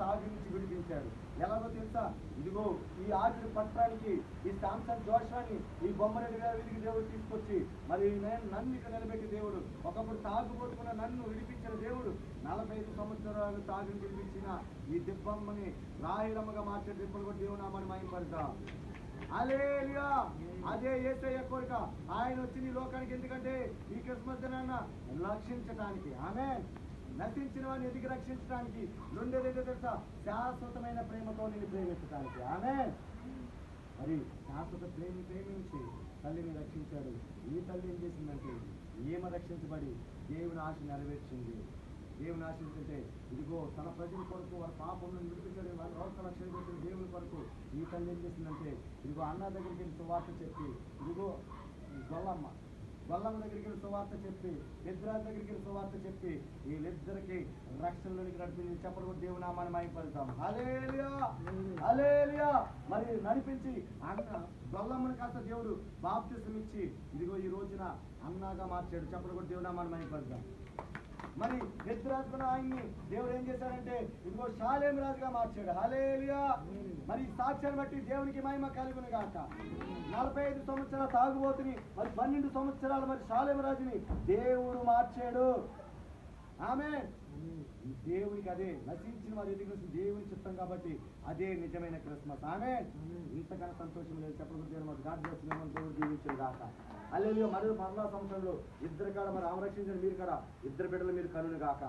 తాగి నుంచి విడిపించాడు. ఎలాగో తెలుసా? ఇదిగో ఈ ఆఖరి పట్టడానికి ఈ శాంసన్ జోషాన్ని ఈ బొమ్మరెడ్డి గారి వీధికి దేవుడు తీసుకొచ్చి మరి నేను నన్ను ఇక్కడ నిలబెట్టి దేవుడు ఒకప్పుడు తాగు కొట్టుకున్న నన్ను విడిపించిన దేవుడు నలభై ఐదు సంవత్సరాలు తాగిని విడిపించిన ఈ దిబ్బమ్మని రాహిరమ్మగా మార్చే దిబ్బలు కూడా దేవుడు నామని మహింపడతా అలేలియా అదే ఏసయ్య కోరిక. ఆయన వచ్చి నీ లోకానికి ఎందుకంటే ఈ క్రిస్మస్ దినాన్న రక్షించడానికి ఆమె నశించిన వాడిని ఎదిగి రక్షించడానికి రెండు ఏంటో తెలుసా? శాశ్వతమైన ప్రేమతో నేను ప్రేమించడానికి ఆమె మరి శాశ్వత ప్రేమి ప్రేమించి తల్లిని రక్షించాడు. ఈ తల్లి ఏం చేసిందంటే ఈమె రక్షించబడి దేవుని ఆశ నెరవేర్చింది. దేవుని ఆశించుంటే ఇదిగో తన ప్రజల కొరకు వారి పాపం నుండి విడిపించాడు వాళ్ళ లోక రక్షణ కోసం దేవుని కొరకు ఈ తల్లి ఏం చేసిందంటే ఇదిగో అన్న దగ్గరికి వెళ్ళి సువార్త చెప్పి ఇదిగో గొల్లమ్మ గొల్లమ్మ దగ్గరికి సువార్త చెప్పి ఇద్దరాజు దగ్గరికి సువార్త చెప్పి వీళ్ళిద్దరికి రక్షణలోనికి నడిపించి చెప్పడం కూడా దేవుని నామాన్ని మైపడతాం హలేలియా హలేలియా మరి నడిపించి అన్న గొల్లమ్మని కాస్త దేవుడు బాప్తిసం ఇచ్చి ఇదిగో ఈ రోజున అన్నగా మార్చాడు. చెప్పడం కూడా దేవుని నామాన్ని మైపడతాం మరి నిద్రాత్మన ఆయన్ని దేవుడు ఏం చేశాడంటే ఇదిగో షాలేమి రాజుగా మార్చాడు. హలేలియా మరి ఈ సాక్ష్యాన్ని బట్టి దేవునికి మహిమ కలుగును గాక. నలభై ఐదు సంవత్సరాల తాగుబోతుని మరి పన్నెండు సంవత్సరాలు మరి శాలేమరాజుని దేవుడు మార్చాడు. ఆమె దేవునికి అదే నశించిన వారి ఎదుగు దేవుని చిత్తం కాబట్టి అదే నిజమైన క్రిస్మస్. ఆమె ఇంతకన్నా సంతోషం లేదు. చెప్పడం దేవుడు గాడ్ బ్లెస్ మిమ్మల్ని దేవుడు దీవించాడు గాక. అల్లెలు మరియు పర్లా సంవత్సరంలో ఇద్దరు కాడ మరి ఆమె రక్షించిన మీరు కదా ఇద్దరు బిడ్డలు మీరు కనులు గాక.